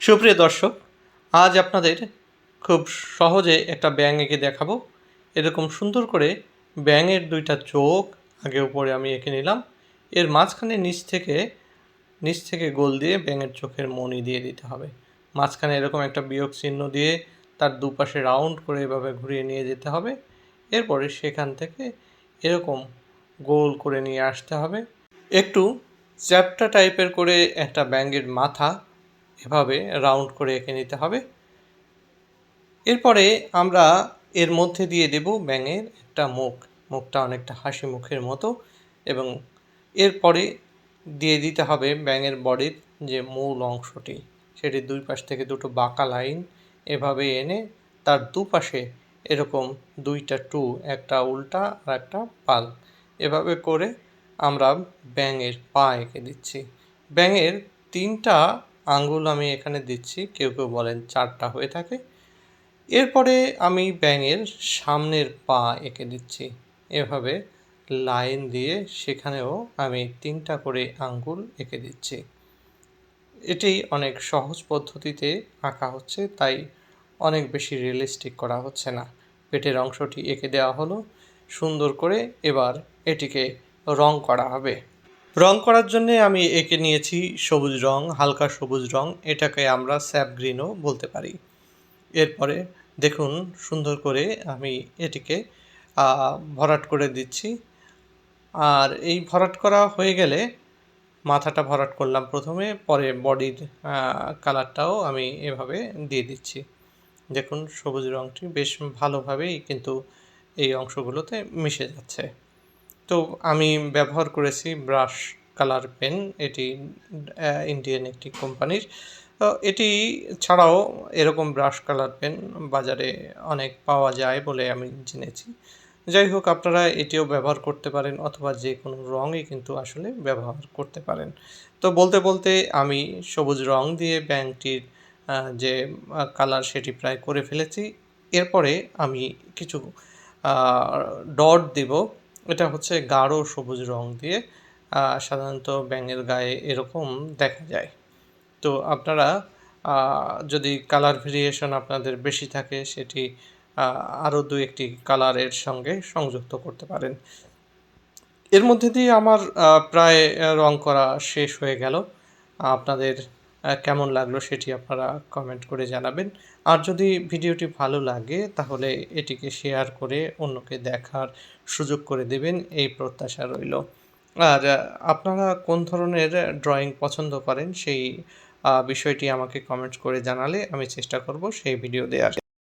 সুপ্রিয় দর্শক, আজ আপনাদের খুব সহজে একটা ব্যাঙ এঁকে দেখাবো। এরকম সুন্দর করে ব্যাঙের দুইটা চোখ আগে উপরে আমি এঁকে নিলাম। এর মাঝখানে নিচ থেকে নিচ থেকে গোল দিয়ে ব্যাঙের চোখের মনি দিয়ে দিতে হবে। মাঝখানে এরকম একটা বিয়োগ চিহ্ন দিয়ে তার দুপাশে রাউন্ড করে এভাবে ঘুরিয়ে নিয়ে যেতে হবে। এরপরে সেখান থেকে এরকম গোল করে নিয়ে আসতে হবে। একটু চ্যাপ্টা টাইপের করে একটা ব্যাঙের মাথা এভাবে রাউন্ড করে এঁকে নিতে হবে। এরপরে আমরা এর মধ্যে দিয়ে দেব ব্যাঙের একটা মুখ। মুখটা অনেকটা হাসি মুখের মতো এবং এরপরে দিয়ে দিতে হবে ব্যাঙের বডির যে মূল অংশটি। সেটির দুই পাশ থেকে দুটো বাঁকা লাইন এভাবে এনে তার দুপাশে এরকম দুইটা টু, একটা উল্টা আর একটা পাল। এভাবে করে আমরা ব্যাঙের পা এঁকে দিচ্ছি। ব্যাঙের তিনটা আঙ্গুল আমি এখানে দিচ্ছি, কেউ কেউ বলেন চারটা হয়ে থাকে। এরপরে আমি ব্যাঙের সামনের পা এঁকে দিচ্ছি। এভাবে লাইন দিয়ে সেখানেও আমি তিনটা করে আঙ্গুল এঁকে দিচ্ছি। এটি অনেক সহজ পদ্ধতিতে আঁকা হচ্ছে, তাই অনেক বেশি রিয়েলিস্টিক করা হচ্ছে না। পেটের অংশটি এঁকে দেওয়া হলো। সুন্দর করে এবার এটিকে রং করা হবে। রং করার জন্য আমি এঁকে নিয়েছি সবুজ রং, হালকা সবুজ রং। এটাকে আমরা স্যাপ গ্রিনও বলতে পারি। এরপরে দেখুন, সুন্দর করে আমি এটিকে ভরাট করে দিচ্ছি। আর এই ভরাট করা হয়ে গেলে মাথাটা ভরাট করলাম প্রথমে, পরে বডির কালারটাও আমি এভাবে দিয়ে দিচ্ছি। দেখুন, সবুজ রঙটি বেশ ভালোভাবেই কিন্তু এই অংশগুলোতে মিশে যাচ্ছে। তো আমি ব্যবহার করেছি ব্রাশ কালার পেন। এটি ইন্ডিয়ান একটি কোম্পানির। এটি ছাড়াও এরকম ব্রাশ কালার পেন বাজারে অনেক পাওয়া যায় বলে আমি জেনেছি। যাই হোক, আপনারা এটিও ব্যবহার করতে পারেন অথবা যে কোনো রঙই কিন্তু আসলে ব্যবহার করতে পারেন। তো বলতে বলতে আমি সবুজ রং দিয়ে ব্যাংকটির যে কালার সেটি প্রায় করে ফেলেছি। এরপরে আমি কিছু ডট দিব। এটা হচ্ছে গাঢ় সবুজ রং দিয়ে সাধারণত ব্যাঙের গায়ে এরকম দেখা যায়। তো আপনারা যদি কালার ভেরিয়েশন আপনাদের বেশি থাকে, সেটি আরও দু একটি কালারের সঙ্গে সংযুক্ত করতে পারেন। এর মধ্যে দিয়ে আমার প্রায় রং করা শেষ হয়ে গেল। আপনাদের কেমন লাগল সেটি আপনারা কমেন্ট করে জানাবেন। আর যদি ভিডিওটি ভালো লাগে, তাহলে এটিকে শেয়ার করে অন্যকে দেখার সুযোগ করে দেবেন, এই প্রত্যাশা রইল। আর আপনারা কোন ধরনের ড্রয়িং পছন্দ করেন, সেই বিষয়টি আমাকে কমেন্ট করে জানালে আমি চেষ্টা করব সেই ভিডিও দেওয়ার